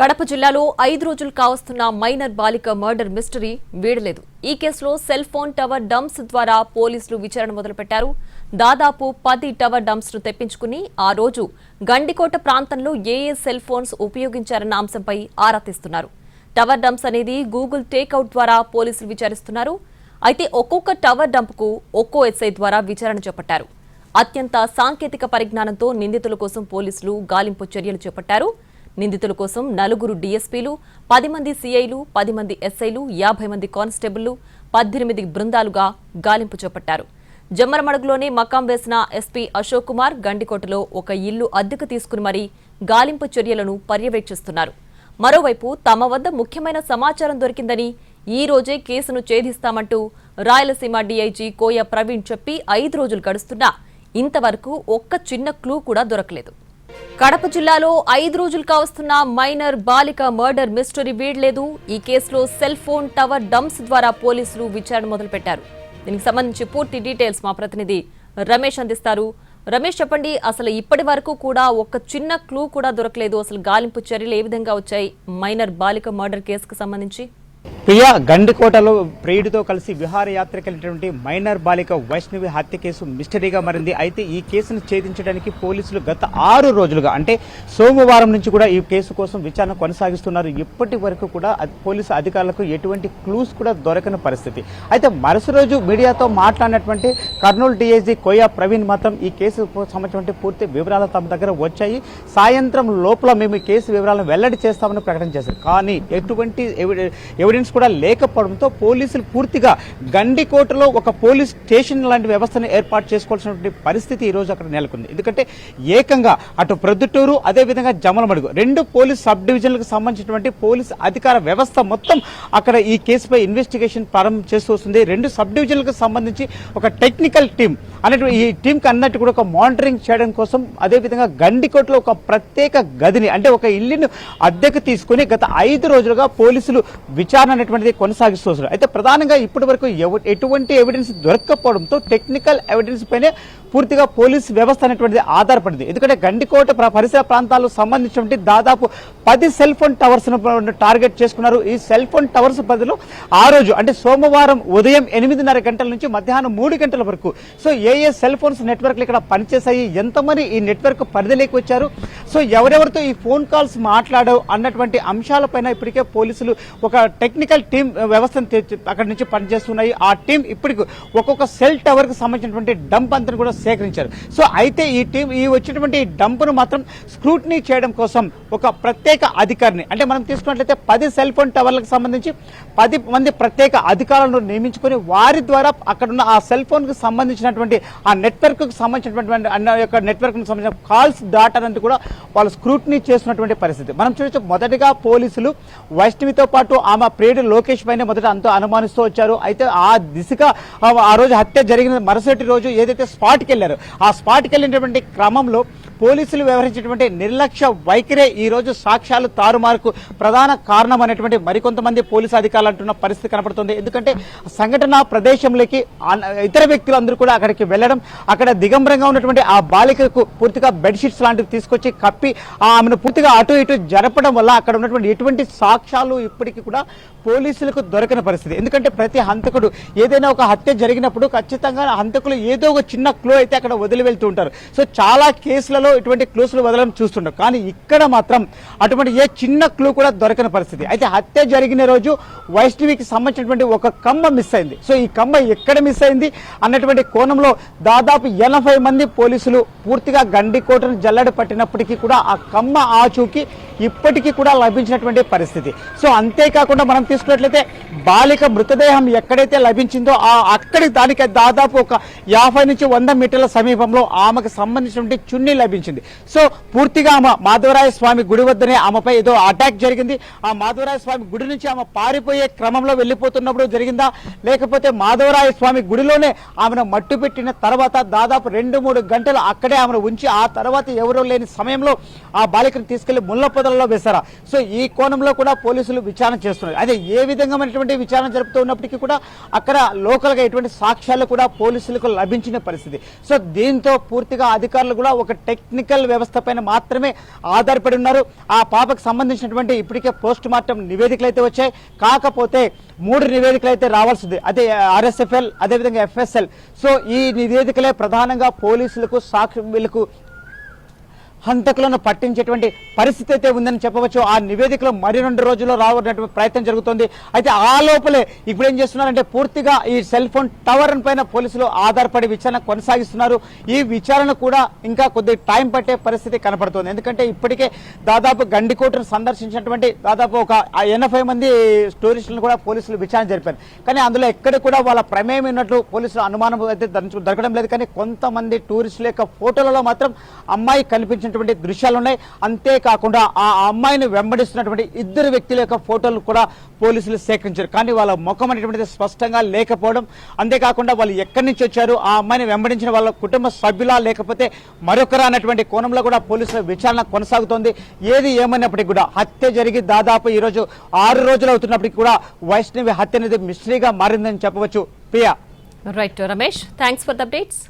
కడప జిల్లాలో ఐదు రోజులు కావస్తున్న మైనర్ బాలిక మర్డర్ మిస్టరీ వీడలేదు. ఈ కేసులో సెల్ ఫోన్ టవర్ డంప్స్ ద్వారా పోలీసులు విచారణ మొదలుపెట్టారు. దాదాపు పది టవర్ డంప్స్ను తెప్పించుకుని ఆ రోజు గండికోట ప్రాంతంలో ఏ ఏ సెల్ ఫోన్స్ ఉపయోగించారన్న అంశంపై ఆరా తీస్తున్నారు. టవర్ డంప్స్ అనేది గూగుల్ టేక్అవుట్ ద్వారా పోలీసులు విచారిస్తున్నారు. అయితే ఒక్కొక్క టవర్ డంప్కు ఒక్కో ఎస్ఐ ద్వారా విచారణ చేపట్టారు. అత్యంత సాంకేతిక పరిజ్ఞానంతో నిందితుల కోసం పోలీసులు గాలింపు చర్యలు చేపట్టారు. నిందితుల కోసం నలుగురు డీఎస్పీలు పది మంది సీఐలు పది మంది ఎస్ఐలు యాభై మంది కానిస్టేబుళ్ళు పద్దెనిమిది బృందాలుగా గాలింపు చేపట్టారు. జమ్మరమడుగులోనే మకాం వేసిన ఎస్పీ అశోక్ కుమార్ గండికోటలో ఒక ఇల్లు అద్దెకు తీసుకుని మరీ గాలింపు చర్యలను పర్యవేక్షిస్తున్నారు. మరోవైపు తమ వద్ద ముఖ్యమైన సమాచారం దొరికిందని ఈ రోజే కేసును ఛేదిస్తామంటూ రాయలసీమ డీఐజీ కోయ ప్రవీణ్ చెప్పి ఐదు రోజులు గడుస్తున్నా ఇంతవరకు ఒక్క చిన్న క్లూ కూడా దొరకలేదు. కడప జిల్లాలో ఐదు రోజులు కావస్తున్న మైనర్ బాలిక మర్డర్ మిస్టరీ వీడలేదు ఈ కేసులో సెల్ ఫోన్ టవర్ డంప్స్ ద్వారా పోలీసులు విచారణ మొదలుపెట్టారు. దీనికి సంబంధించి పూర్తి డీటెయిల్స్ మా ప్రతినిధి రమేష్ అందిస్తారు. రమేష్ చెప్పండి అసలు ఇప్పటి వరకు కూడా ఒక చిన్న క్లూ కూడా దొరకలేదు. అసలు గాలింపు చర్యలు ఏ విధంగా వచ్చాయి? మైనర్ బాలిక మర్డర్ కేసుకు సంబంధించి? ప్రియ గండికోటలో ప్రియుడితో కలిసి విహారయాత్రకు వెళ్ళినటువంటి మైనర్ బాలిక వైష్ణవి హత్య కేసు మిస్టరీగా మారింది. అయితే ఈ కేసును ఛేదించడానికి పోలీసులు గత ఆరు రోజులుగా అంటే సోమవారం నుంచి కూడా ఈ కేసు కోసం విచారణ కొనసాగిస్తున్నారు. ఇప్పటి వరకు కూడా పోలీసు అధికారులకు ఎటువంటి క్లూస్ కూడా దొరకని పరిస్థితి. అయితే మరుసటి రోజు మీడియాతో మాట్లాడినటువంటి కర్నూలు డిఐజీ కోయా ప్రవీణ్ మాత్రం ఈ కేసు సంబంధించిన పూర్తి వివరాలు తమ దగ్గర వచ్చాయి. సాయంత్రం లోపల మేము ఈ కేసు వివరాలను వెల్లడి చేస్తామని ప్రకటన చేశారు. కానీ ఎటువంటి ఎవిడెన్స్ కూడా లేకపోవడంతో పోలీసులు పూర్తిగా గండికోటలో ఒక పోలీస్ స్టేషన్ లాంటి వ్యవస్థను ఏర్పాటు చేసుకోవాల్సినటువంటి పరిస్థితి ఈ రోజు అక్కడ నెలకొంది. ఎందుకంటే ఏకంగా అటు ప్రొద్దుటూరు అదేవిధంగా జమలమడుగు రెండు పోలీస్ సబ్ డివిజన్లకు సంబంధించినటువంటి పోలీస్ అధికార వ్యవస్థ మొత్తం అక్కడ ఈ కేసుపై ఇన్వెస్టిగేషన్ ప్రారంభం చేస్తూ వస్తుంది. రెండు సబ్ డివిజన్లకు సంబంధించి ఒక టెక్నికల్ టీం అన్నట్టు ఈ టీంకి అన్నట్టు కూడా ఒక మానిటరింగ్ చేయడం కోసం అదేవిధంగా గండికోటలో ఒక ప్రత్యేక గదిని అంటే ఒక ఇల్లును అద్దెకు తీసుకుని గత ఐదు రోజులుగా పోలీసులు విచారణ అనేటువంటిది కొనసాగిస్తూ వస్తున్నారు అయితే ప్రధానంగా ఇప్పటి వరకు ఎటువంటి ఎవిడెన్స్ దొరకకపోవడంతో టెక్నికల్ ఎవిడెన్స్ పైనే పూర్తిగా పోలీస్ వ్యవస్థ అనేటువంటిది ఆధారపడింది. ఎందుకంటే గండికోట ప్ర- పరిసర ప్రాంతాలకు సంబంధించినటువంటి దాదాపు పది సెల్ ఫోన్ టవర్స్ టార్గెట్ చేసుకున్నారు. ఈ సెల్ ఫోన్ టవర్స్ బదులు ఆ రోజు అంటే సోమవారం ఉదయం ఎనిమిదిన్నర గంటల నుంచి మధ్యాహ్నం మూడు గంటల వరకు సో ఏ ఏ సెల్ ఫోన్స్ నెట్వర్క్లు ఇక్కడ పనిచేశాయి ఎంతమంది ఈ నెట్వర్క్ పరిధిలోకి వచ్చారు సో ఎవరెవరితో ఈ ఫోన్ కాల్స్ మాట్లాడావు అన్నటువంటి అంశాలపైన ఇప్పటికే పోలీసులు ఒక టెక్నికల్ టీం వ్యవస్థను తెచ్చి- అక్కడి నుంచి పనిచేస్తున్నాయి. ఆ టీం ఇప్పటికి ఒక్కొక్క సెల్ టవర్కి సంబంధించినటువంటి డంప్ అంతా కూడా సేకరించారు. సో అయితే ఈ టీం ఈ వచ్చినటువంటి డంప్ను మాత్రం స్క్రూటినీ చేయడం కోసం ఒక ప్రత్యేక అధికారిని అంటే మనం తీసుకున్నట్లయితే పది సెల్ ఫోన్ టవర్లకు సంబంధించి పది మంది ప్రత్యేక అధికారులను నియమించుకొని వారి ద్వారా అక్కడ ఉన్న ఆ సెల్ ఫోన్కు సంబంధించినటువంటి ఆ నెట్వర్క్కు సంబంధించినటువంటి అన్న యొక్క నెట్వర్క్ సంబంధించిన కాల్స్ దాటానంత కూడా వాళ్ళు స్క్రూటినీ చేస్తున్నటువంటి పరిస్థితి. మనం చూడొచ్చు మొదటిగా పోలీసులు వైష్ణవితో పాటు ఆమె ప్రియుడు లోకేష్ పైన మొదట అంతా అనుమానిస్తూ వచ్చారు. అయితే ఆ దిశగా ఆ రోజు హత్య జరిగిన మరుసటి రోజు ఏదైతే స్పాట్కి వెళ్ళారు ఆ స్పాట్కి వెళ్ళినటువంటి క్రమంలో పోలీసులు వ్యవహరించినటువంటి నిర్లక్ష్య వైఖరే ఈ రోజు సాక్ష్యాలు తారుమారుకు ప్రధాన కారణం అనేటువంటి మరికొంతమంది పోలీసు అధికారులు అంటున్న పరిస్థితి కనపడుతుంది. ఎందుకంటే సంఘటన ప్రదేశంలోకి ఇతర వ్యక్తులు అందరూ కూడా అక్కడికి వెళ్ళడం అక్కడ దిగంబరంగా ఉన్నటువంటి ఆ బాలికకు పూర్తిగా బెడ్షీట్స్ లాంటివి తీసుకొచ్చి కప్పి ఆమెను పూర్తిగా అటు ఇటు జరపడం వల్ల అక్కడ ఉన్నటువంటి ఎటువంటి సాక్ష్యాలు ఇప్పటికీ కూడా పోలీసులకు దొరకని పరిస్థితి. ఎందుకంటే ప్రతి హంతకుడు ఏదైనా ఒక హత్య జరిగినప్పుడు ఖచ్చితంగా హంతకులు ఏదో ఒక చిన్న క్లో అయితే అక్కడ వదిలి వెళ్తూ ఉంటారు. సో చాలా కేసులలో ఇటువంటి క్లూస్లు వదలడం చూస్తుంటారు కానీ ఇక్కడ మాత్రం అటువంటి ఏ చిన్న క్లూ కూడా దొరకని పరిస్థితి. అయితే హత్య జరిగిన రోజు వైష్ణవికి సంబంధించినటువంటి ఒక కమ్మ మిస్ అయింది. సో ఈ కమ్మ ఎక్కడ మిస్ అయింది అన్నటువంటి కోణంలో దాదాపు ఎనభై మంది పోలీసులు పూర్తిగా గండికోటను జల్లడి పట్టినప్పటికీ కూడా ఆ కమ్మ ఆచూకి ఇప్పటికీ కూడా లభించినటువంటి పరిస్థితి. సో అంతేకాకుండా మనం తీసుకున్నట్లయితే బాలిక మృతదేహం ఎక్కడైతే లభించిందో ఆ అక్కడి దానికి దాదాపు ఒక యాభై నుంచి వంద మీటర్ల సమీపంలో ఆమెకు సంబంధించినటువంటి చున్నీ లభించింది. సో పూర్తిగా ఆమె మాధవరాయ స్వామి గుడి వద్దనే ఆమెపై ఏదో అటాక్ జరిగింది. ఆ మాధవరాయ స్వామి గుడి నుంచి ఆమె పారిపోయే క్రమంలో వెళ్ళిపోతున్నప్పుడు జరిగిందా? లేకపోతే మాధవరాయ స్వామి గుడిలోనే ఆమెను మట్టు పెట్టిన తర్వాత దాదాపు రెండు మూడు గంటలు అక్కడే ఆమెను ఉంచి ఆ తర్వాత ఎవరూ లేని సమయంలో ఆ బాలికను తీసుకెళ్ళి ముళ్ళపద హాస్పిటల్లో వేశారా సో ఈ కోణంలో కూడా పోలీసులు విచారణ చేస్తున్నారు. అదే ఏ విధంగామైనటువంటి విచారణ జరుపుతూ ఉన్నప్పటికీ కూడా అక్కడ లోకల్గా ఎటువంటి సాక్ష్యాలు కూడా పోలీసులకు లభించిన పరిస్థితి. సో దీంతో పూర్తిగా అధికారులు కూడా ఒక టెక్నికల్ వ్యవస్థ పైన మాత్రమే ఆధారపడి ఉన్నారు. ఆ పాపకు సంబంధించినటువంటి ఇప్పటికే పోస్ట్ మార్టం నివేదికలు అయితే వచ్చాయి. కాకపోతే మూడు నివేదికలు అయితే రావాల్సింది. అదే ఆర్ఎస్ఎఫ్ఎల్ అదేవిధంగా ఎఫ్ఎస్ఎల్. సో ఈ నివేదికలే ప్రధానంగా పోలీసులకు సాక్షులకు హంతకులను పట్టించేటువంటి పరిస్థితి అయితే ఉందని చెప్పవచ్చు. ఆ నివేదికలు మరి రెండు రోజుల్లో రావడానికి ప్రయత్నం జరుగుతుంది. అయితే ఆ లోపలే ఇప్పుడు ఏం చేస్తున్నారంటే పూర్తిగా ఈ సెల్ ఫోన్ టవర్ పైన పోలీసులు ఆధారపడి విచారణ కొనసాగిస్తున్నారు. ఈ విచారణ కూడా ఇంకా కొద్ది టైం పట్టే పరిస్థితి కనపడుతుంది. ఎందుకంటే ఇప్పటికే దాదాపు గండికోటను సందర్శించినటువంటి దాదాపు ఒక ఎనభై మంది టూరిస్టులను కూడా పోలీసులు విచారణ జరిపారు. కానీ అందులో ఎక్కడ కూడా వాళ్ళ ప్రమేయం ఉన్నట్లు పోలీసులు అనుమానం అయితే దొరకడం లేదు. కానీ కొంతమంది టూరిస్టుల యొక్క ఫోటోలలో మాత్రం అమ్మాయి చేసినటువంటి దృశ్యాలు ఉన్నాయి అంతేకాకుండా ఆ అమ్మాయిని వెంబడిస్తున్నటువంటి ఇద్దరు వ్యక్తుల యొక్క ఫోటోలు కూడా పోలీసులు సేకరించారు. కానీ వాళ్ళ ముఖం అనేటువంటిది స్పష్టంగా లేకపోవడం అంతేకాకుండా వాళ్ళు ఎక్కడి నుంచి వచ్చారు ఆ అమ్మాయిని వెంబడించిన వాళ్ళ కుటుంబ సభ్యులా లేకపోతే మరొకరా అన్నటువంటి కోణంలో కూడా పోలీసుల విచారణ కొనసాగుతోంది. ఏది ఏమైనప్పటికీ కూడా హత్య జరిగి దాదాపు ఈ రోజు ఆరు రోజులు అవుతున్నప్పటికీ కూడా వైష్ణవి హత్య అనేది మిస్టరీగా మారిందని చెప్పవచ్చు. Priya. Right Ramesh thanks for the updates